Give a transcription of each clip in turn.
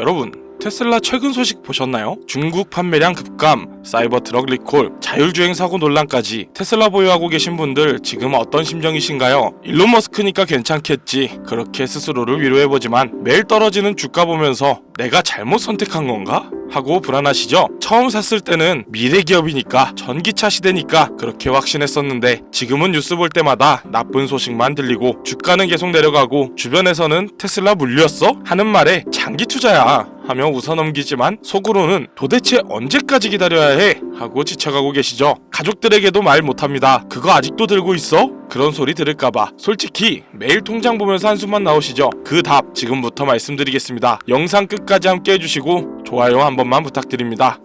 여러분 테슬라 최근 소식 보셨나요? 중국 판매량 급감, 사이버 트럭 리콜, 자율주행 사고 논란까지 테슬라 보유하고 계신 분들 지금 어떤 심정이신가요? 일론 머스크니까 괜찮겠지 그렇게 스스로를 위로해보지만 매일 떨어지는 주가 보면서 내가 잘못 선택한 건가? 하고 불안하시죠? 처음 샀을 때는 미래 기업이니까 전기차 시대니까 그렇게 확신했었는데 지금은 뉴스 볼 때마다 나쁜 소식만 들리고 주가는 계속 내려가고 주변에서는 테슬라 물렸어? 하는 말에 장기 투자야 하며 웃어넘기지만 속으로는 도대체 언제까지 기다려야 해? 하고 지쳐가고 계시죠? 가족들에게도 말 못합니다. 그거 아직도 들고 있어? 그런 소리 들을까봐 솔직히 매일 통장 보면서 한숨만 나오시죠? 그 답 지금부터 말씀드리겠습니다. 영상 끝까지 함께 해주시고 좋아요 한 번만 부탁드립니다.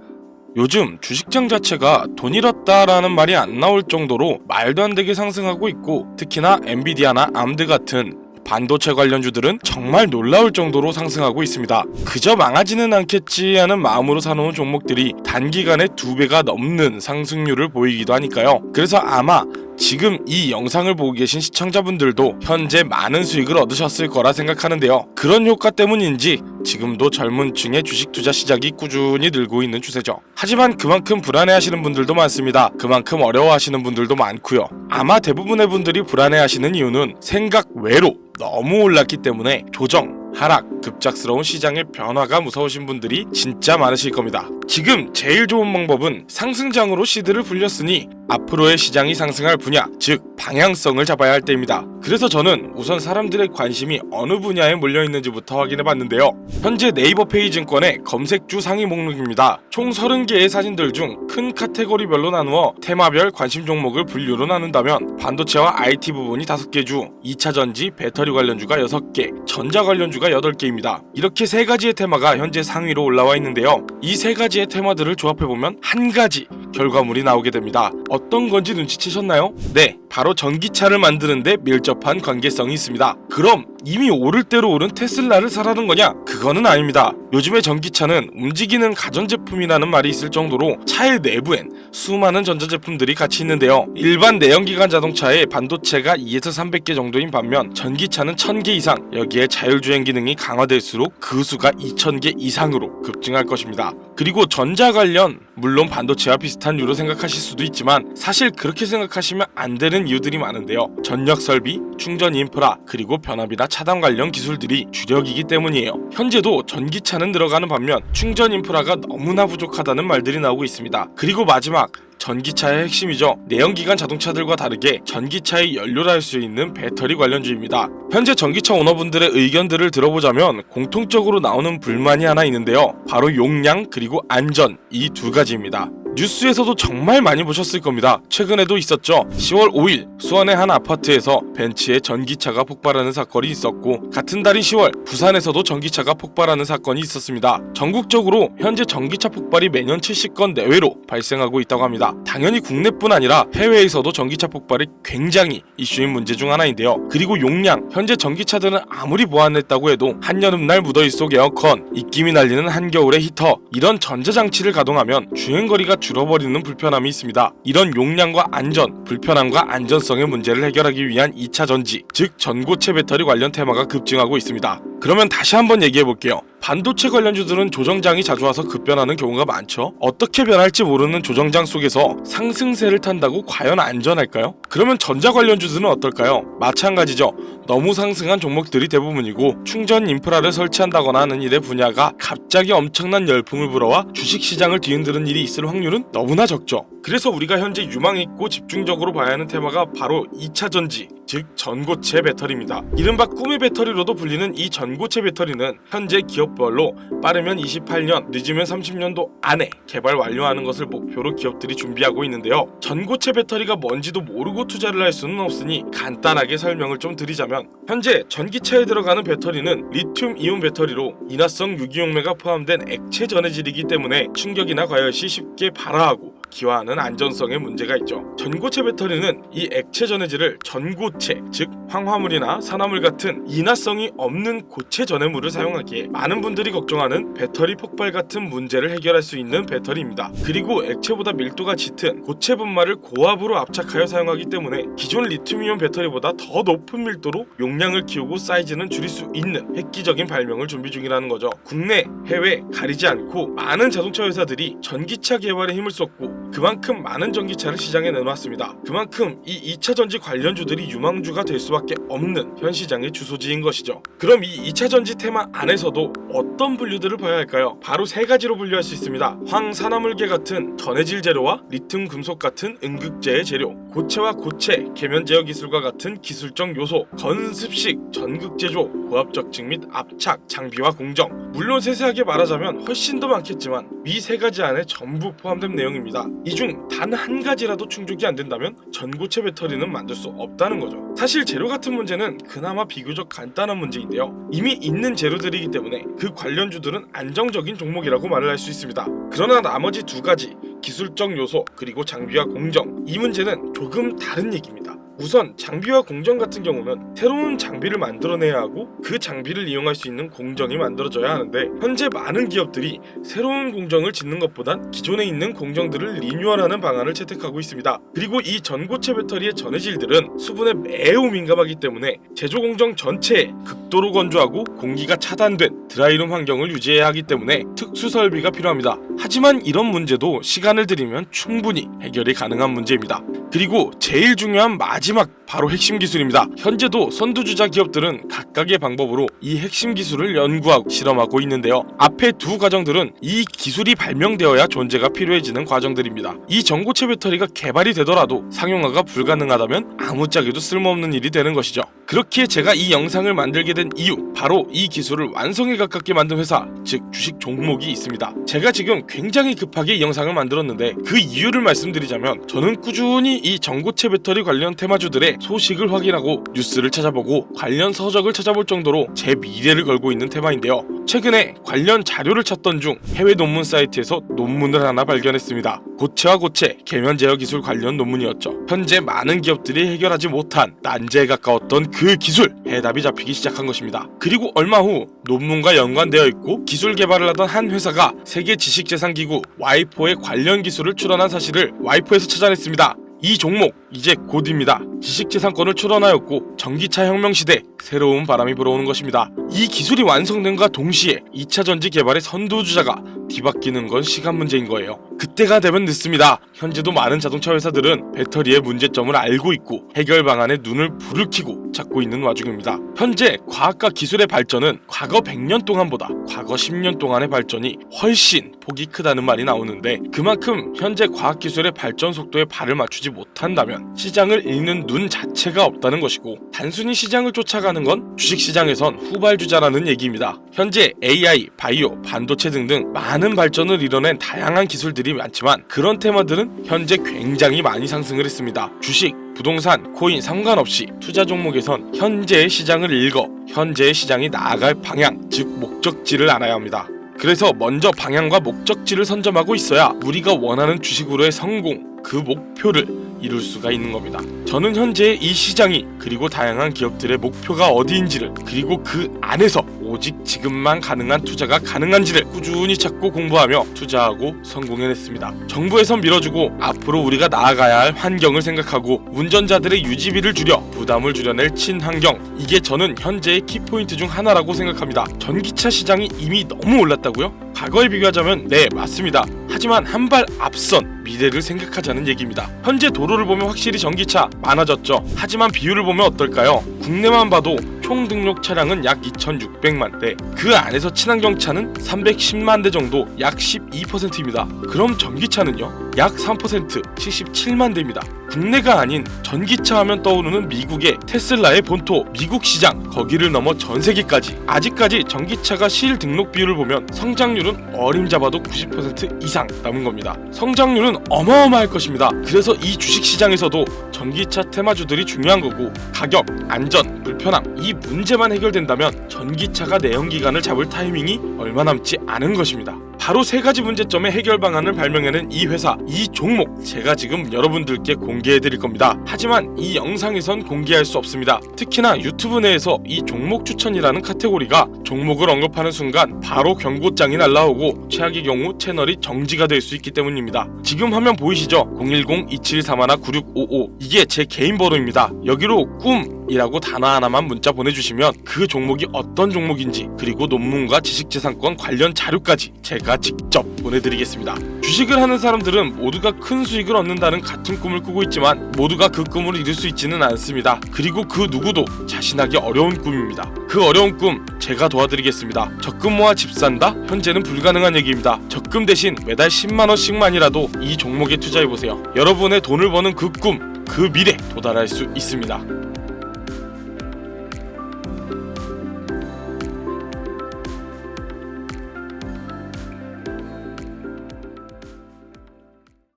요즘 주식장 자체가 돈 잃었다라는 말이 안 나올 정도로 말도 안 되게 상승하고 있고 특히나 엔비디아나 암드 같은 반도체 관련주들은 정말 놀라울 정도로 상승하고 있습니다. 그저 망하지는 않겠지 하는 마음으로 사놓은 종목들이 단기간에 두 배가 넘는 상승률을 보이기도 하니까요. 그래서 아마 지금 이 영상을 보고 계신 시청자분들도 현재 많은 수익을 얻으셨을 거라 생각하는데요. 그런 효과 때문인지 지금도 젊은 층의 주식 투자 시작이 꾸준히 늘고 있는 추세죠. 하지만 그만큼 불안해하시는 분들도 많습니다. 그만큼 어려워하시는 분들도 많고요. 아마 대부분의 분들이 불안해하시는 이유는 생각 외로 너무 올랐기 때문에 조정, 하락, 급작스러운 시장의 변화가 무서우신 분들이 진짜 많으실 겁니다. 지금 제일 좋은 방법은 상승장으로 시드를 불렸으니 앞으로의 시장이 상승할 분야, 즉 방향성을 잡아야 할 때입니다. 그래서 저는 우선 사람들의 관심이 어느 분야에 몰려 있는지부터 확인해 봤는데요. 현재 네이버 페이 증권의 검색주 상위 목록입니다. 총 30개의 사진들 중 큰 카테고리별로 나누어 테마별 관심 종목을 분류로 나눈다면 반도체와 IT 부분이 5개 주, 2차 전지, 배터리 관련주가 6개, 전자 관련주가 8개입니다. 이렇게 세 가지의 테마가 현재 상위로 올라와 있는데요. 이 세 가지의 테마들을 조합해 보면 한 가지 결과물이 나오게 됩니다. 어떤 건지 눈치채셨나요? 네, 바로 전기차를 만드는데 밀접한 관계성이 있습니다. 그럼 이미 오를 대로 오른 테슬라를 사라는 거냐? 그거는 아닙니다. 요즘의 전기차는 움직이는 가전제품이라는 말이 있을 정도로 차의 내부엔 수많은 전자제품들이 같이 있는데요. 일반 내연기관 자동차의 반도체가 2에서 300개 정도인 반면 전기차는 1000개 이상, 여기에 자율주행 기능이 강화될수록 그 수가 2000개 이상으로 급증할 것입니다. 그리고 전자 관련, 물론 반도체와 비슷한 이유로 생각하실 수도 있지만 사실 그렇게 생각하시면 안 되는 이유들이 많은데요. 전력 설비, 충전 인프라, 그리고 변압이나 차단 관련 기술들이 주력이기 때문이에요. 현재도 전기차는 들어가는 반면 충전 인프라가 너무나 부족하다는 말들이 나오고 있습니다. 그리고 마지막 전기차의 핵심이죠. 내연기관 자동차들과 다르게 전기차의 연료라 할 수 있는 배터리 관련주입니다. 현재 전기차 오너분들의 의견들을 들어보자면 공통적으로 나오는 불만이 하나 있는데요. 바로 용량 그리고 안전 이 두 가지입니다. 뉴스에서도 정말 많이 보셨을 겁니다. 최근에도 있었죠. 10월 5일 수원의 한 아파트에서 벤츠의 전기차가 폭발하는 사건이 있었고 같은 달인 10월 부산에서도 전기차가 폭발하는 사건이 있었습니다. 전국적으로 현재 전기차 폭발이 매년 70건 내외로 발생하고 있다고 합니다. 당연히 국내뿐 아니라 해외에서도 전기차 폭발이 굉장히 이슈인 문제 중 하나인데요. 그리고 용량 현재 전기차들은 아무리 보완했다고 해도 한여름날 무더위 속 에어컨 입김이 날리는 한겨울의 히터 이런 전자장치를 가동하면 주행거리가 줄어버리는 불편함이 있습니다. 이런 용량과 안전, 불편함과 안전성의 문제를 해결하기 위한 2차 전지, 즉 전고체 배터리 관련 테마가 급증하고 있습니다. 그러면 다시 한번 얘기해 볼게요. 반도체 관련주들은 조정장이 자주 와서 급변하는 경우가 많죠. 어떻게 변할지 모르는 조정장 속에서 상승세를 탄다고 과연 안전할까요? 그러면 전자 관련주들은 어떨까요? 마찬가지죠. 너무 상승한 종목들이 대부분이고 충전 인프라를 설치한다거나 하는 일의 분야가 갑자기 엄청난 열풍을 불어와 주식 시장을 뒤흔드는 일이 있을 확률은 너무나 적죠. 그래서 우리가 현재 유망 있고 집중적으로 봐야 하는 테마가 바로 2차 전지, 즉 전고체 배터리입니다. 이른바 꿈의 배터리로도 불리는 이 전고체 배터리는 현재 기업별로 빠르면 28년, 늦으면 30년도 안에 개발 완료하는 것을 목표로 기업들이 준비하고 있는데요. 전고체 배터리가 뭔지도 모르고 투자를 할 수는 없으니 간단하게 설명을 좀 드리자면 현재 전기차에 들어가는 배터리는 리튬 이온 배터리로 인화성 유기용매가 포함된 액체 전해질이기 때문에 충격이나 과열 시 쉽게 발화하고 기화하는 안전성에 문제가 있죠. 전고체 배터리는 이 액체 전해질을 전고체, 즉 황화물이나 산화물 같은 인화성이 없는 고체 전해물을 사용하기에 많은 분들이 걱정하는 배터리 폭발 같은 문제를 해결할 수 있는 배터리입니다. 그리고 액체보다 밀도가 짙은 고체 분말을 고압으로 압착하여 사용하기 때문에 기존 리튬이온 배터리보다 더 높은 밀도로 용량을 키우고 사이즈는 줄일 수 있는 획기적인 발명을 준비 중이라는 거죠. 국내, 해외 가리지 않고 많은 자동차 회사들이 전기차 개발에 힘을 쏟고 그만큼 많은 전기차를 시장에 내놓았습니다. 그만큼 이 2차 전지 관련주들이 유망주가 될 수밖에 없는 현 시장의 주소지인 것이죠. 그럼 이 2차 전지 테마 안에서도 어떤 분류들을 봐야 할까요? 바로 세 가지로 분류할 수 있습니다. 황산화물계 같은 전해질 재료와 리튬 금속 같은 음극재의 재료, 고체와 고체, 계면 제어 기술과 같은 기술적 요소, 건습식, 전극 제조, 고압적 증 및 압착, 장비와 공정. 물론 세세하게 말하자면 훨씬 더 많겠지만 위세 가지 안에 전부 포함된 내용입니다. 이 중 단 한 가지라도 충족이 안 된다면 전고체 배터리는 만들 수 없다는 거죠. 사실 재료 같은 문제는 그나마 비교적 간단한 문제인데요. 이미 있는 재료들이기 때문에 그 관련주들은 안정적인 종목이라고 말을 할 수 있습니다. 그러나 나머지 두 가지 기술적 요소 그리고 장비와 공정 이 문제는 조금 다른 얘기입니다. 우선 장비와 공정 같은 경우는 새로운 장비를 만들어내야 하고 그 장비를 이용할 수 있는 공정이 만들어져야 하는데 현재 많은 기업들이 새로운 공정을 짓는 것보단 기존에 있는 공정들을 리뉴얼하는 방안을 채택하고 있습니다. 그리고 이 전고체 배터리의 전해질들은 수분에 매우 민감하기 때문에 제조 공정 전체에 극도로 건조하고 공기가 차단된 드라이룸 환경을 유지해야 하기 때문에 특수 설비가 필요합니다. 하지만 이런 문제도 시간을 들이면 충분히 해결이 가능한 문제입니다. 그리고 제일 중요한 마지막 바로 핵심 기술입니다. 현재도 선두주자 기업들은 각각의 방법으로 이 핵심 기술을 연구하고 실험하고 있는데요. 앞에 두 과정들은 이 기술이 발명되어야 존재가 필요해지는 과정들입니다. 이 전고체 배터리가 개발이 되더라도 상용화가 불가능하다면 아무짝에도 쓸모없는 일이 되는 것이죠. 그렇기에 제가 이 영상을 만들게 된 이유 바로 이 기술을 완성에 가깝게 만든 회사 즉 주식 종목이 있습니다. 제가 지금 굉장히 급하게 이 영상을 만들었는데 그 이유를 말씀드리자면 저는 꾸준히 이 전고체 배터리 관련 테마주들의 소식을 확인하고 뉴스를 찾아보고 관련 서적을 찾아볼 정도로 제 미래를 걸고 있는 테마인데요. 최근에 관련 자료를 찾던 중 해외 논문 사이트에서 논문을 하나 발견했습니다. 고체와 고체, 계면 제어 기술 관련 논문이었죠. 현재 많은 기업들이 해결하지 못한 난제에 가까웠던 그 기술 해답이 잡히기 시작한 것입니다. 그리고 얼마 후 논문과 연관되어 있고 기술 개발을 하던 한 회사가 세계 지식재산기구 와이포의 관련 기술을 출원한 사실을 와이포에서 찾아냈습니다. 이 종목 이제 곧입니다. 지식재산권을 출원하였고 전기차 혁명 시대 새로운 바람이 불어오는 것입니다. 이 기술이 완성된과 동시에 2차 전지 개발의 선두주자가 뒤바뀌는 건 시간 문제인 거예요. 그때가 되면 늦습니다. 현재도 많은 자동차 회사들은 배터리의 문제점을 알고 있고 해결 방안에 눈을 불을 켜고 찾고 있는 와중입니다. 현재 과학과 기술의 발전은 과거 100년 동안보다 과거 10년 동안의 발전이 훨씬 폭이 크다는 말이 나오는데 그만큼 현재 과학 기술의 발전 속도에 발을 맞추지 못한다면 시장을 읽는 눈 자체가 없다는 것이고 단순히 시장을 쫓아가는 건 주식 시장에선 후발주자라는 얘기입니다. 현재 AI, 바이오, 반도체 등등 많은 발전을 이뤄낸 다양한 기술들이 많지만 그런 테마들은 현재 굉장히 많이 상승을 했습니다. 주식, 부동산, 코인 상관없이 투자 종목에선 현재의 시장을 읽어 현재의 시장이 나아갈 방향, 즉 목적지를 알아야 합니다. 그래서 먼저 방향과 목적지를 선점하고 있어야 우리가 원하는 주식으로의 성공, 그 목표를 이룰 수가 있는 겁니다. 저는 현재 이 시장이 그리고 다양한 기업들의 목표가 어디인지를 그리고 그 안에서 오직 지금만 가능한 투자가 가능한지를 꾸준히 찾고 공부하며 투자하고 성공해냈습니다. 정부에선 밀어주고 앞으로 우리가 나아가야 할 환경을 생각하고 운전자들의 유지비를 줄여 부담을 줄여낼 친환경 이게 저는 현재의 키포인트 중 하나라고 생각합니다. 전기차 시장이 이미 너무 올랐다고요? 과거에 비교하자면 네 맞습니다. 하지만 한 발 앞선 미래를 생각하자는 얘기입니다. 현재 도로를 보면 확실히 전기차 많아졌죠. 하지만 비율을 보면 어떨까요? 국내만 봐도 총 등록 차량은 약 2,600만 대. 그 안에서 친환경 차는 310만 대 정도, 약 12%입니다. 그럼 전기차는요? 약 3%, 77만 대입니다. 국내가 아닌 전기차 하면 떠오르는 미국의 테슬라의 본토 미국 시장 거기를 넘어 전 세계까지 아직까지 전기차가 실 등록 비율을 보면 성장률은 어림잡아도 90% 이상 남은 겁니다. 성장률은 어마어마할 것입니다. 그래서 이 주식 시장에서도 전기차 테마주들이 중요한 거고 가격, 안전, 불편함 이 문제만 해결된다면 전기차가 내연 기관을 잡을 타이밍이 얼마 남지 않은 것입니다. 바로 세 가지 문제점의 해결 방안을 발명해낸 이 회사, 이 종목 제가 지금 여러분들께 공개해 드릴 겁니다. 하지만 이 영상에선 공개할 수 없습니다. 특히나 유튜브 내에서 이 종목 추천이라는 카테고리가 종목을 언급하는 순간 바로 경고장이 날라오고 최악의 경우 채널이 정지가 될 수 있기 때문입니다. 지금 화면 보이시죠? 010-2731-9655 이게 제 개인 번호입니다. 여기로 꿈이라고 단어 하나만 문자 보내주시면 그 종목이 어떤 종목인지 그리고 논문과 지식재산권 관련 자료까지 제가 직접 보내드리겠습니다. 주식을 하는 사람들은 모두가 큰 수익을 얻는다는 같은 꿈을 꾸고 있지만 모두가 그 꿈을 이룰 수 있지는 않습니다. 그리고 그 누구도 자신하기 어려운 꿈입니다. 그 어려운 꿈 제가 도와드리겠습니다. 적금 모아 집 산다? 현재는 불가능한 얘기입니다. 적금 대신 매달 10만 원씩만이라도 이 종목에 투자해 보세요. 여러분의 돈을 버는 그 꿈, 그 미래 도달할 수 있습니다.